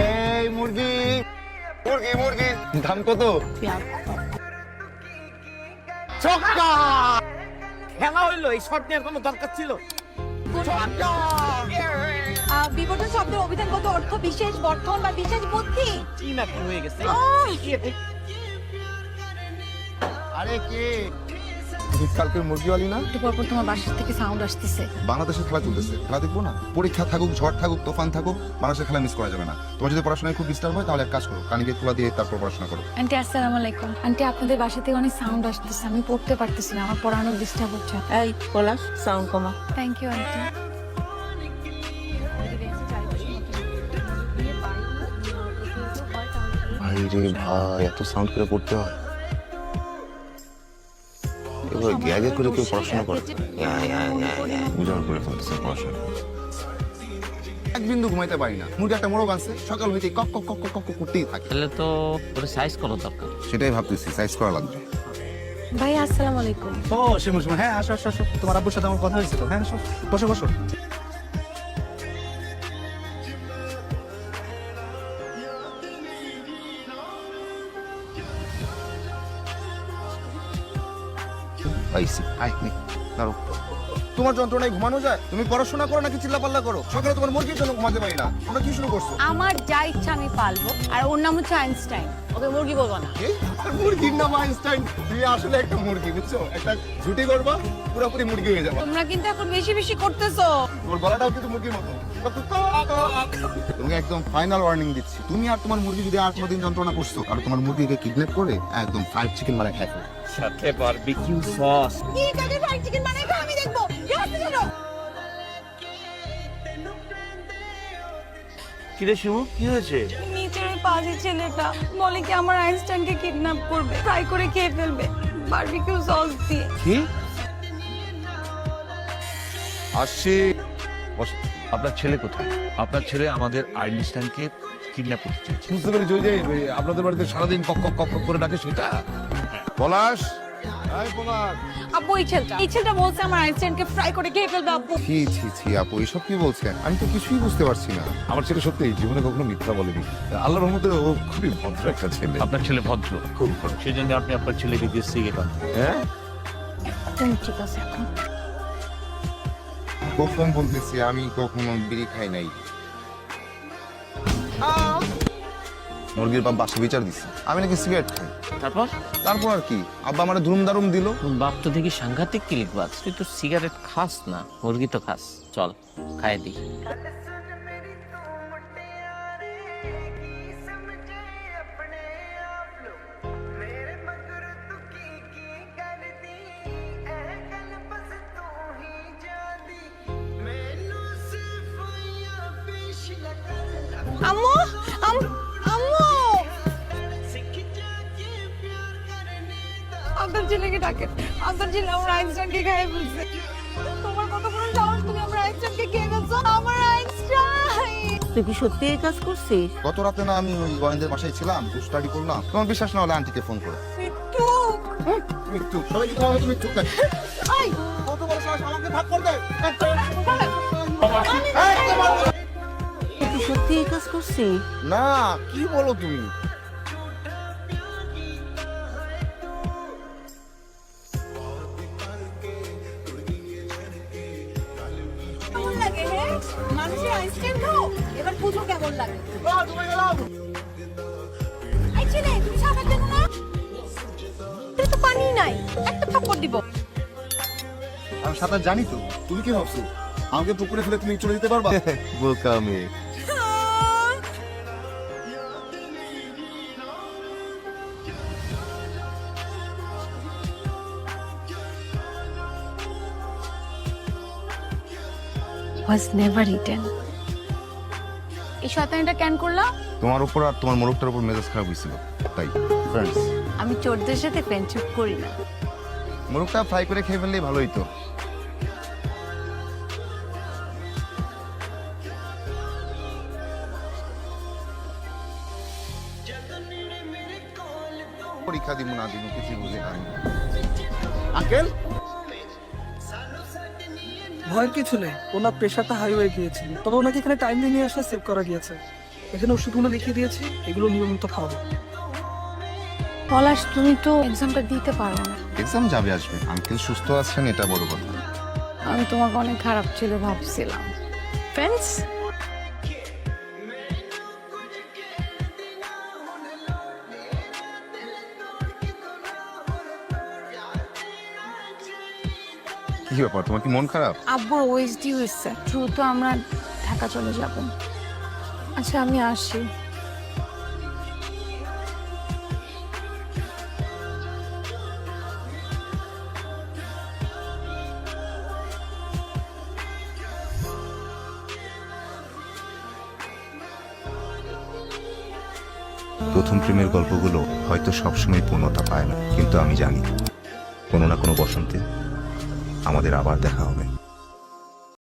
এই মুরগি। মুরগি মুরগি। দাম কত? ছক্কা! খেলা হইল এই শট নেওয়ার কোনো দরকার ছিল? বিবর্তন শব্দের অভিধানগত অর্থ বিশেষ বর্ধন বা বিশেষ বুদ্ধি? কি না কি হয়ে গেছে? আরে কে? তুই কালকের মুরগিওয়ালি না? একটু পর পর তোমার বাসার থেকে সাউন্ড আসতেছে। বাংলাদেশের খেলা চলতেছে। খেলা দেখব না? পরীক্ষা থাকুক ঝড় থাকুক তোফান থাকুক বাংলাদেশের খেলা মিস করা যাবে না। তোমার যদি পড়াশোনায় খুব ডিস্টার্ব হয় তাহলে এক কাজ করো কানিকে খোলা দিয়ে তারপর পড়াশোনা করো। আন্টি আসসালামু আলাইকুম। আন্টি আপনাদের বাসা থেকে অনেক সাউন্ড আসতেছে আমি পড়তে পারতেছি না আমার পড়ানোর ডিস্টার্ব হচ্ছে। এই পলাশ সাউন্ড কমা। থ্যাংক ইউ আন্টি ভাই রে ভাই এত সাউন্ড করে পড়তে হয়। গ্যাগে করে কেউ পড়াশোনা করে? উজাড় করে ফেলতেছে পড়াশোনা এক বিন্দু ঘুমাইতে পারি না। মুরগি একটা মোরগ আছে সকাল হইতে কক কক কক কক কক করতেই থাকে। তাহলে তো ওর সাইজ করা দরকার। সেটাই ভাবতেছি সাইজ করা লাগবে। ভাই আসসালামু আলাইকুম। ও শিমুল হ্যাঁ আসো আসো আসো। তোমার আব্বুর সাথে আমার কথা হয়েছিল হ্যাঁ আসো। বসো বসো। পাইছি। আয় নে দাঁড়ো তোমার যন্ত্রণায় ঘুমানো যায়? তুমি পড়াশোনা করো নাকি চিল্লাপাল্লা করো? সকালে তোমার মুরগির জন্য ঘুমাতে পারি না। তোমরা কি শুরু করছ? আমার যা ইচ্ছা আমি পালবো। আর ওর নাম হচ্ছে আইনস্টাইন। ওকে মুরগি বলব না। কি? আর মুরগির নাম আইনস্টাইন? তুমি আসলে একটা মুরগি বুঝছ? একটা ঝুটি করবা পুরোপুরি মুরগি হয়ে যাবে। তোমরা কিন্তু এখন বেশি বেশি করতেছো। তোমার গলাটাও কিন্তু মুরগির মতো। তুমি একদম ফাইনাল ওয়ার্নিং দিচ্ছি। তুমি আর তোমার মুরগি যদি আর কোনোদিন যন্ত্রণা করছ আর তোমার মুরগিকে কিডন্যাপ করে একদম ফ্রাইড চিকেন মারা খাই। সাথে বারবিকিউ সস কি কাজে ফ্রাইড চিকেন বানাই খাও আমি দেখব। কি হচ্ছে জানো কিরে শিমু কি হয়েছে? নিচের ওই পাজি ছেলেটা বলে কি আমার আইনস্টাইনকে কিডন্যাপ করবে ফ্রাই করে খেয়ে ফেলবে বারবিকিউ সস দিয়ে। কি? আসছি। আপনার ছেলে কোথায়? আপনার ছেলে আমাদের আইনস্টাইনকে কিডন্যাপ করতে চাইছে। বুঝতে পেরেছি ওই যে আপনাদের বাড়িতে সারাদিন কক কক কক করে ডাকে সেটা? পলাশ? আপু এই ছেলেটা। এই ছেলেটা বলছে আমার আইনস্টাইনকে ফ্রাই করে খেয়ে ফেলবে আপু ছি ছি ছি আপু এসব কি বলছেন? আমি তো কিছুই বুঝতে পারছি না। আমার ছেলে সত্যি জীবনে কখনো মিথ্যা বলেনি। আল্লাহর রহমতে ও খুবই ভদ্র একটা ছেলে। আপনার ছেলে ভদ্র। খুব ভদ্র। সেই জন্য আপনি আপনার ছেলেকে দিয়ে সিগে পান হ্যাঁ? তুমি ঠিক আছে এখন। কখন বলতেছি আমি কখনো বিড়ি খাই নাই। মুরগির বাপ বাসে বিচার দিছে। আমি নাকি সিগারেট খাই। তারপর? তারপর আর কি? আব্বা আমার ধুম দারুম দিল। বাপ তো দেখি সাংঘাতিক কিলিক বাজ তুই তো সিগারেট খাস না মুরগি তো খাস। চল খাই দি। আম্মু! ছেলেকে ডাকেন আপনার আমার আইনস্টাইনকে খেয়ে ফেলছে। তোমার কত বড় সাহস তুমি আমার আইনস্টাইনকে খেয়ে ফেলছো আমার আইনস্টাইন। তুই কি সত্যি এই কাজ করছিস? গত রাতে না আমি ওই গোয়েন্দের বাসায় ছিলাম স্টাডি করলাম। তোমার বিশ্বাস না হলে আন্টিকে ফোন করো। একটু মৃত্যু সবাইকে খাওয়া হয়েছে মৃত্যু আই কত বড় সাহস আমাকে ভাগ করে দেয় সত্যি এই কাজ করছিস? না কি বলো তুমি? লাগে আইসক্রিম খাও। এবার বুঝো কেমন লাগে? এই ছেলে তুমি সাঁতার জানো না? এটা তো পানি নাই একটা থাপ্পড় দিব। আমি সাঁতার জানি তো তুমি কি ভাবছ? আমাকে পুকুরে ফেলে তুমি চলে যেতে পারবা? বোকা মেয়ে। Was never eaten. এই শয়তানিটা কেন করলা? তোমার উপর আর তোমার মোরগটার উপর মেজাজ খারাপ হয়েছিল তাই। ফ্রেন্ডস আমি চোরদের সাথে ফ্রেন্ডশিপ করি না। মোরগটা ফ্রাই করে খেয়ে ফেললেই ভালোই তো পরীক্ষা দিব না দিব কিছু বুঝে না। আঙ্কেল? ভয়ের কিছু নেই। ওনার প্রেশারটা হাইওয়ে গিয়েছিল। তবে ওনাকে এখানে টাইম নিয়ে আসলে সেভ করা গিয়েছে। এখানে ওষুধগুলো লিখে দিয়েছি এগুলো নিয়মিত খাওয়াবো। পলাশ তুমি তো এক্সামটা দিতে পারো না। এক্সাম যাবে আসবে। আঙ্কেল সুস্থ আছেন এটা বড় কথা। আমি তোমাকে অনেক খারাপ ছিল ভাবছিলাম। ফ্রেন্ডস কি ব্যাপার? তোমার কি মন খারাপ? আব্বুর ওএসডি হয়েছে। দ্রুত আমরা ঢাকা চলে যাব। আচ্ছা আমি আসি। প্রথম প্রেমের গল্পগুলো হয়তো সবসময় পূর্ণতা পায় না কিন্তু আমি জানি কোনো না কোনো বসন্তে আমাদের আবার দেখা হবে।